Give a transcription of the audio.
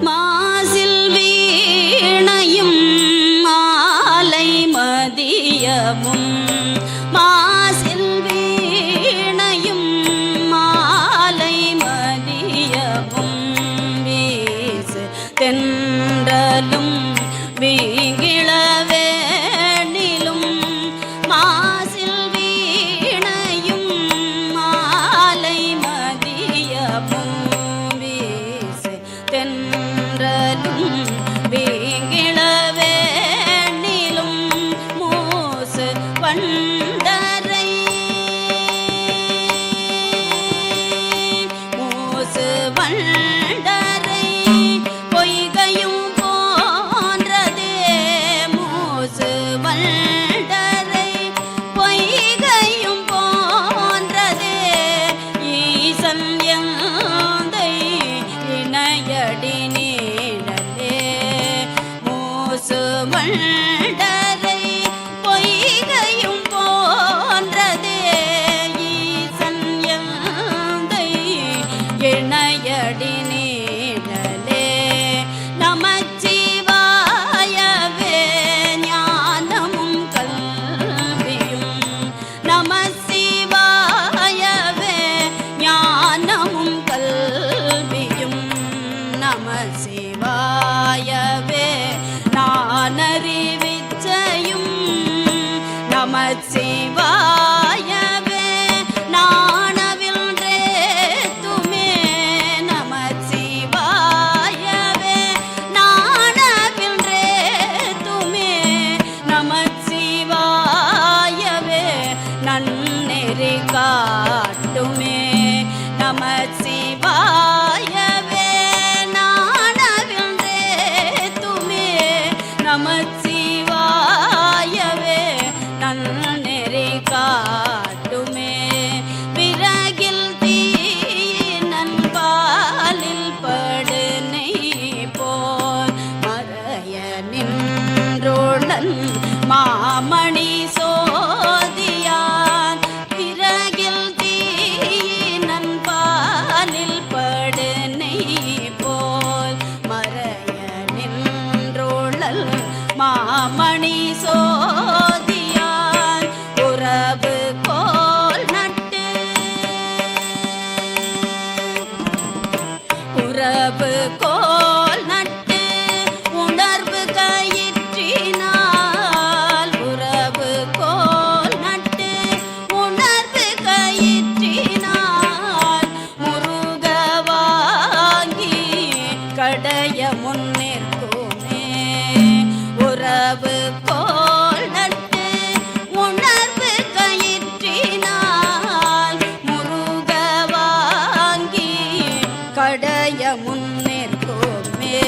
மாசில் வீணையும் மாலை மதியமும். மாசில் வீணையும் மாலை மதியமும். வீசு தென்றலும் மூசு வண்டரை பொய்கையும் போன்றதே. மூசு வண்டரை பொய்கையும் போன்றதே. ஈசன் எந்தை இணையடி நீழலே மூசு வண்டரை நம சிவாயவே நான் அறிவிச்சையும் நம சிவாயவே நாணவில்றே துமே நம சிவாயவே நாணவில்றே துமே நம சிவாயவே நன்னெறி காட்டுமே நம சிவா நின்றோழன் மாமணி சோதியான். விறகில் தீ நண்பாலில் படு போல் மறைய நின்றோழல் மாமணி சோதியான். உறவு அடைய முன்னேற்குமே. உறவு போல் நட்பு உணர்வு கயிற்றினால் முருக வாங்கி கடைய முன்னேற்குமே.